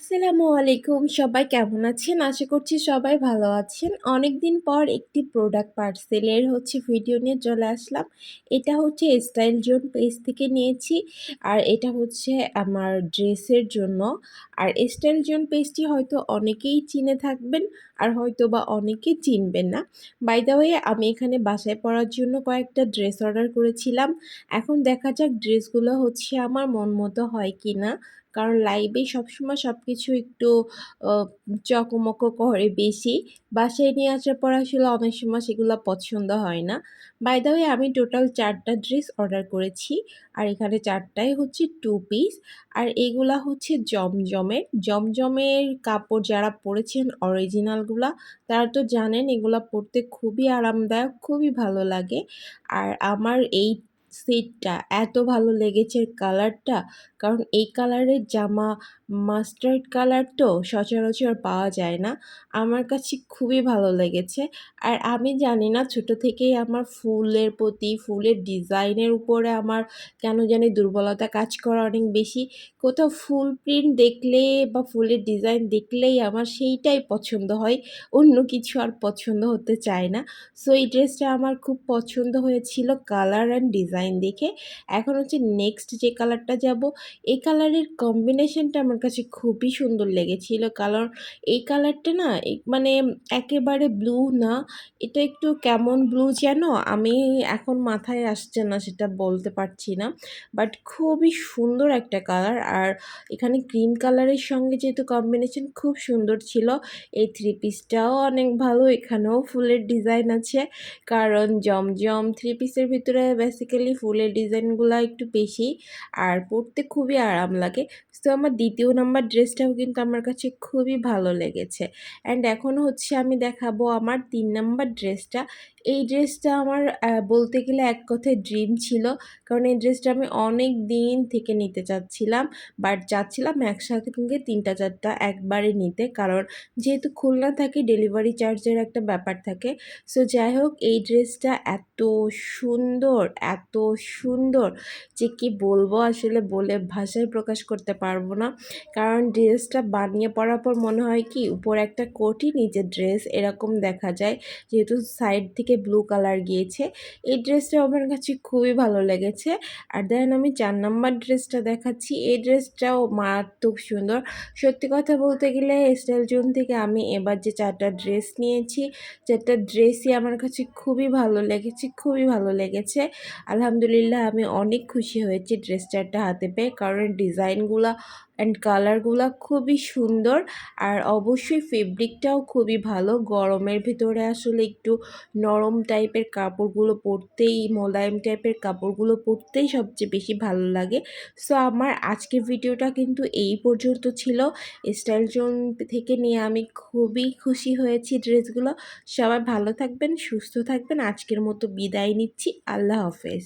আসসালামু আলাইকুম। সবাই কেমন আছেন? আশা করছি সবাই ভালো আছেন। অনেক দিন পর একটি প্রোডাক্ট পার্সেলের হচ্ছে ভিডিও নিয়ে চলে আসলাম। এটা হচ্ছে স্টাইল জোন পেজ থেকে নিয়েছি আর এটা হচ্ছে আমার ড্রেসের জন্য। আর স্টাইল জোন পেজটি হয়তো অনেকেই চিনে থাকবেন। আর হয়তো বা অনেকে চিনবেন না। বাই দ্য ওয়ে আমি এখানে বাসায় পরার জন্য কয়েকটা ড্রেস অর্ডার করেছিলাম। এখন দেখা যাক ড্রেসগুলো হচ্ছে আমার মন মতো হয় কি না কারণ লাইভে সবসময় সব কিছু একটু চকমক করে বেশি। বাসায় নিয়ে আসার পর আসলে অনেক সময় সেগুলো পছন্দ হয় না। বাই ওয়ে আমি টোটাল চারটা ড্রেস অর্ডার করেছি। আর এখানে চারটাই হচ্ছে টু পিস আর এগুলা হচ্ছে জমজমের। জমজমের কাপড় যারা পরেছেন অরিজিনালগুলা তারা তো জানেন এগুলা পড়তে খুবই আরামদায়ক খুবই ভালো লাগে। আর আমার এই সেটটা এত ভালো লেগেছে কালারটা কারণ এই কালারের জামা মাস্টার্ড কালার তো সচরাচর পাওয়া যায় না। আমার কাছে খুবই ভালো লেগেছে। আর আমি জানি না ছোট থেকেই আমার ফুলের প্রতি, ফুলের ডিজাইনের উপরে আমার কেন জানি দুর্বলতা কাজ করা অনেক বেশি। কোথাও ফুল প্রিন্ট দেখলে বা ফুলের ডিজাইন দেখলেই আমার সেইটাই পছন্দ হয়। অন্য কিছু আর পছন্দ হতে চায় না। সো এই ড্রেসটা আমার খুব পছন্দ হয়েছিল কালার অ্যান্ড ডিজাইন দেখে। এখন হচ্ছে নেক্সট যে কালারটা যাব, এই কালারের কম্বিনেশনটা আমার কাছে খুবই সুন্দর লেগেছিল। কারণ এই কালারটা না মানে একেবারে ব্লু না, এটা একটু কেমন ব্লু যেন, আমি এখন মাথায় আসছে না সেটা বলতে পারছি না। বাট খুবই সুন্দর একটা কালার আর এখানে ক্রিম কালারের সঙ্গে যেহেতু কম্বিনেশন খুব সুন্দর ছিল, এই থ্রি পিসটাও অনেক ভালো, এখানেও ফুলের ডিজাইন আছে। কারণ জমজম থ্রি পিসের ভিতরে বেসিক্যালি ফুলের ডিজাইনগুলো একটু বেশি আর পরতে খুবই আরাম লাগে। তো আমার দ্বিতীয় নাম্বার ড্রেসটাও কিন্তু আমার কাছে খুবই ভালো লেগেছে। অ্যান্ড এখন হচ্ছে আমি দেখাবো আমার তিন নাম্বার ড্রেসটা। এই ড্রেসটা আমার বলতে গেলে এক কথায় ড্রিম ছিল। কারণ এই ড্রেসটা আমি অনেক দিন থেকে নিতে চাচ্ছিলাম। বাট চাচ্ছিলাম একসাথে কিন্তু তিনটা চারটা একবারে নিতে। কারণ যেহেতু খুলনা থাকে ডেলিভারি চার্জের একটা ব্যাপার থাকে। সো যাই হোক, এই ড্রেসটা এত সুন্দর, এত সুন্দর যে কি বলব আসলে বলে ভাষায় প্রকাশ করতে পারব না। কারণ ড্রেসটা বানিয়ে পরার পর মনে হয় কি, উপর একটা কোটি নিচে ড্রেস এরকম দেখা যায়। যেহেতু সাইড থেকে ব্লু কালার গিয়েছে। এই ড্রেসটা আমার কাছে খুবই ভালো লেগেছে। আর দেন আমি চার নাম্বার ড্রেসটা দেখাচ্ছি। এই ড্রেসটাও মারাত্মক সুন্দর। সত্যি কথা বলতে গেলে স্টাইল জোন থেকে আমি এবার যে চারটা ড্রেস নিয়েছি, চারটা ড্রেসই আমার কাছে খুবই ভালো লেগেছে, খুবই ভালো লেগেছে। আলহামদুলিল্লাহ, আমি অনেক খুশি হয়েছি ড্রেস চারটা হাতে পেয়ে। কারণ ডিজাইনগুলো অ্যান্ড কালারগুলো খুবই সুন্দর আর অবশ্যই ফেব্রিকটাও খুবই ভালো। গরমের ভিতরে আসলে একটু নরম টাইপের কাপড়গুলো পরতেই, মোলায়েম টাইপের কাপড়গুলো পরতেই সবচেয়ে বেশি ভালো লাগে। সো আমার আজকের ভিডিওটা কিন্তু এই পর্যন্ত ছিল। স্টাইল জোন থেকে নিয়ে আমি খুবই খুশি হয়েছি ড্রেসগুলো। সবাই ভালো থাকবেন, সুস্থ থাকবেন। আজকের মতো বিদায় নিচ্ছি। আল্লাহ হাফেজ।